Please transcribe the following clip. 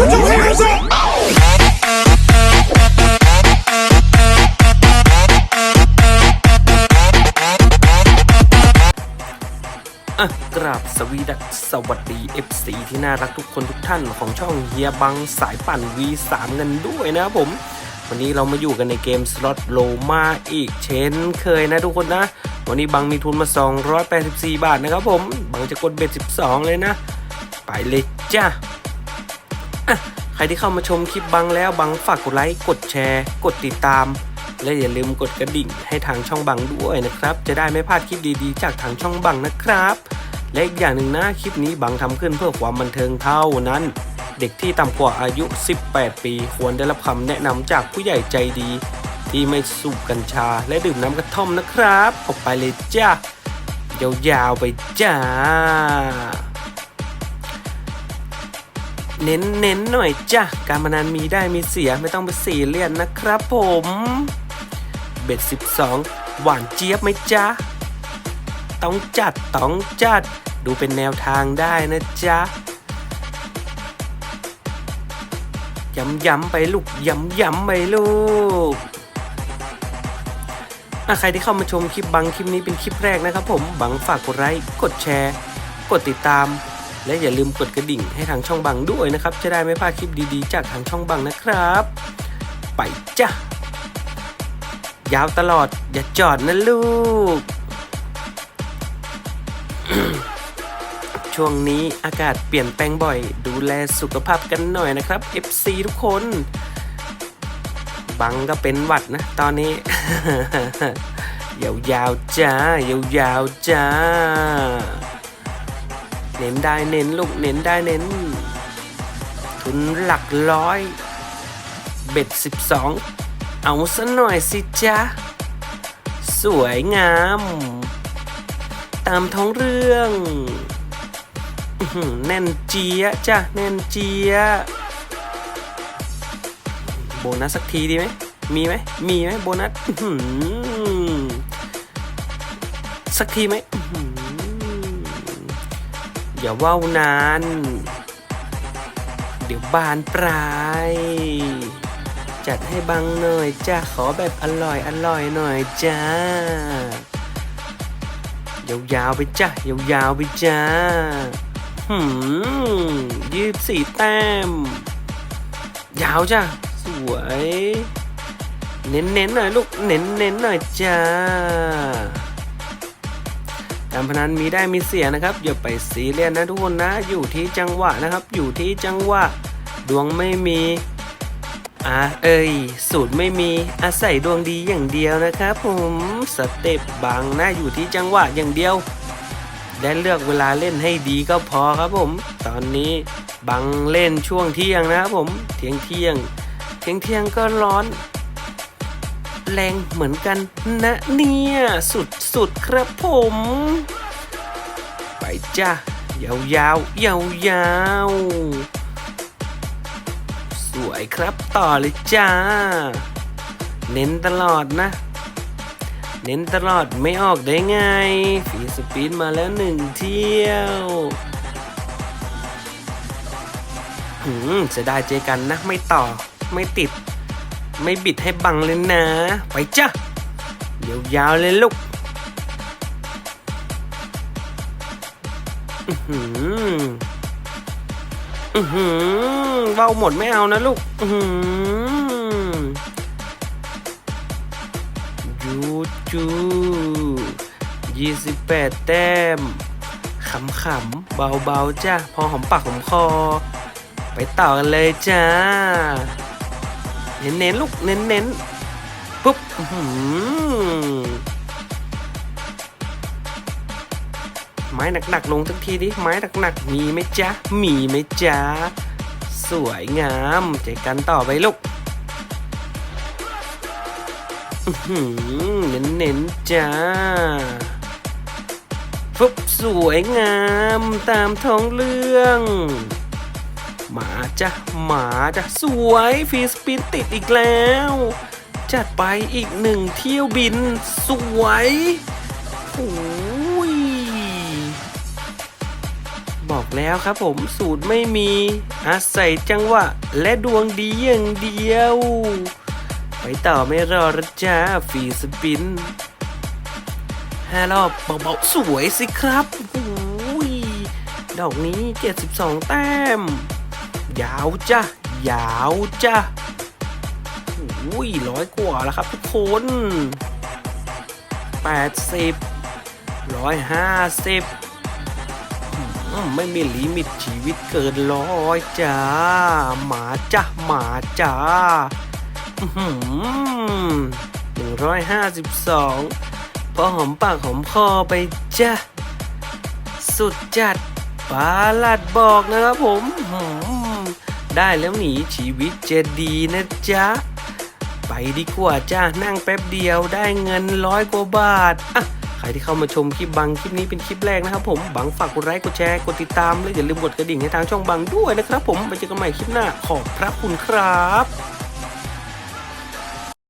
Put your hands up! อะกราบสวีดัสสวัสดี FC ที่น่ารักทุกคนทุกท่านของช่องเฮียบังสายปั่น V3 กันด้วยนะครับผม วันนี้เรามาอยู่กันในเกมสล็อตโลมาอีกเช่นเคยนะทุกคนนะ วันนี้บังมีทุนมา 284 บาทนะครับผม บังจะกดเบ็ด 12 เลยนะ ไปเลยจ้า อะใครที่เข้ามาชมคลิปบังแล้วบังฝากกดไลค์กดแชร์ กดติดตาม และอย่าลืมกดกระดิ่งให้ทางช่องบังด้วยนะครับ จะได้ไม่พลาดคลิปดีๆ จากทางช่องบังนะครับ และอีกอย่างหนึ่งนะคลิปนี้บังทำขึ้นเพื่อความบันเทิงเท่านั้น เด็กที่ต่ำกว่าอายุ 18 ปี ควรได้รับคำแนะนำจากผู้ใหญ่ใจดี ที่ไม่สูบกัญชาและดื่มน้ำกระท่อมนะครับ ออกไปเลยจ้ายาวๆไปจ้า เน้นเน้นๆหน่อยจ้ะ การพนันมีได้มีเสียไม่ต้องไปสี่เลียนนะครับผม เบ็ด 12 หวานเจี๊ยบไหมจ๊ะ ต้องจัดต้องจัด ดูเป็นแนวทางได้นะจ๊ะ ย้ำย้ำๆไปลูก ย้ำย้ำๆไปลูกใครที่เข้ามาชมคลิปบังคลิปนี้เป็นคลิปแรกนะครับผมบังฝากกดไลค์กดแชร์ กดติดตาม และอย่าลืมกดกระดิ่งให้ทางช่องบังด้วยนะครับ จะได้ไม่พลาดคลิปดีๆ จากทางช่องบังนะครับ ไปจ้ะ ยาวตลอดอย่าจอดนะลูก ช่วงนี้อากาศเปลี่ยนแปลงบ่อย ดูแลสุขภาพกันหน่อยนะครับ FC ทุกคน บังก็เป็นหวัดนะ ตอนนี้ ยาวๆจ้ายาวๆจ้า เน้นได้เน้นลูกเน้นได้เน้น ทุนหลักร้อย เบ็ดสิบสองเอาซะหน่อยสิจ๊ะ สวยงาม ตามท้องเรื่องแน่นเจียจ้ะแน่นเจียโบนัสสักทีดีไหม มีไหม มีไหมโบนัสสักทีไหม อย่าว่าวนาน เดี๋ยวบานปลาย จัดให้บังหน่อยจ้าขอแบบอร่อยอร่อยหน่อยจ้ายาวๆไปจ้ายาวๆไปจ้าหืมยี่สิบสี่แต้ม ยาวจ้าสวย เน้นๆหน่อยลูก เน้นๆหน่อยจ้า การพนันมีได้มีเสียนะครับอย่าไปซีเรียสนะทุกคนนะอยู่ที่จังหวะนะครับ อยู่ที่จังหวะดวงไม่มีอ่าเอ้ย สูตรไม่มีอาศัยดวงดีอย่างเดียวนะครับผมสเต็ปบางนะอยู่ที่จังหวะอย่างเดียวและเลือกเวลาเล่นให้ดีก็พอครับผม ตอนนี้บังเล่นช่วงเที่ยงนะครับผมเที่ยงเที่ยงเที่ยงเที่ยงก็ร้อน แรงเหมือนกันนะเนี่ยสุดสุดครับผม ไปจ้ายาวยาวยาวยาวสวยครับต่อเลยจ้า เน้นตลอดนะ เน้นตลอดไม่ออกได้ไงฟีสปีดมาแล้วหนึ่งเที่ยวหืมจะได้เจอกันนะ ไม่ต่อไม่ติด ไม่บิดให้บังเลยนะ ไปจ้ะยวยาวเลยลูกอือหืออือหือเบาหมดไม่เอานะลูกอือหือยูจูยี่สิบแปดแต้มขำๆเบาๆจ้ะ พอหอมปากหอมคอ ไปต่อกันเลยจ้า เน้นๆลูกเน้นๆปุ๊บหือไม้หนักๆลงทักทีดิไม้หนักๆมีไหมจ๊ะ มีไหมจ๊ะ สวยงามเจอกันต่อไปลูกหือเน้นๆจ้าปุ๊บสวยงามตามท้องเรื่อง หมาจ้ะหมาจ้ะสวยฟีสปินติดอีกแล้ว จัดไปอีกหนึ่งเที่ยวบิน สวยโอ้ยบอกแล้วครับผมสูตรไม่มีอาศัยจังหวะ และดวงดีอย่างเดียว ไปต่อไม่รอละจ้าฟีสปินห้ารอบเบาๆสวยสิครับโอ้ยดอกนี้ 72 แต้ม ยาวจ้ะยาวจ้ะโอ้ยร้อยกว่าแล้วครับทุกคน80ร้อยห้าสิบไม่มีลิมิตชีวิตเกินร้อยจ้า หมาจ้ะหมาจ้าหนึ่งร้อยห้าสิบสองพอหอมปากหอมคอไปจ้ะสุดจัด ปาลัดบอกนะครับผมได้แล้วหนีชีวิตจะดีนะจ๊ะ ไปดีกว่าจ้านั่งแป๊บเดียวได้เงินร้อยกว่าบาทอะใครที่เข้ามาชมคลิปบังคลิปนี้เป็นคลิปแรกนะครับผมบังฝากกดไลค์กดแชร์กดติดตามและอย่าลืมกดกระดิ่งให้ทางช่องบังด้วยนะครับผมไปเจอกันใหม่คลิปหน้าขอบพระคุณครับ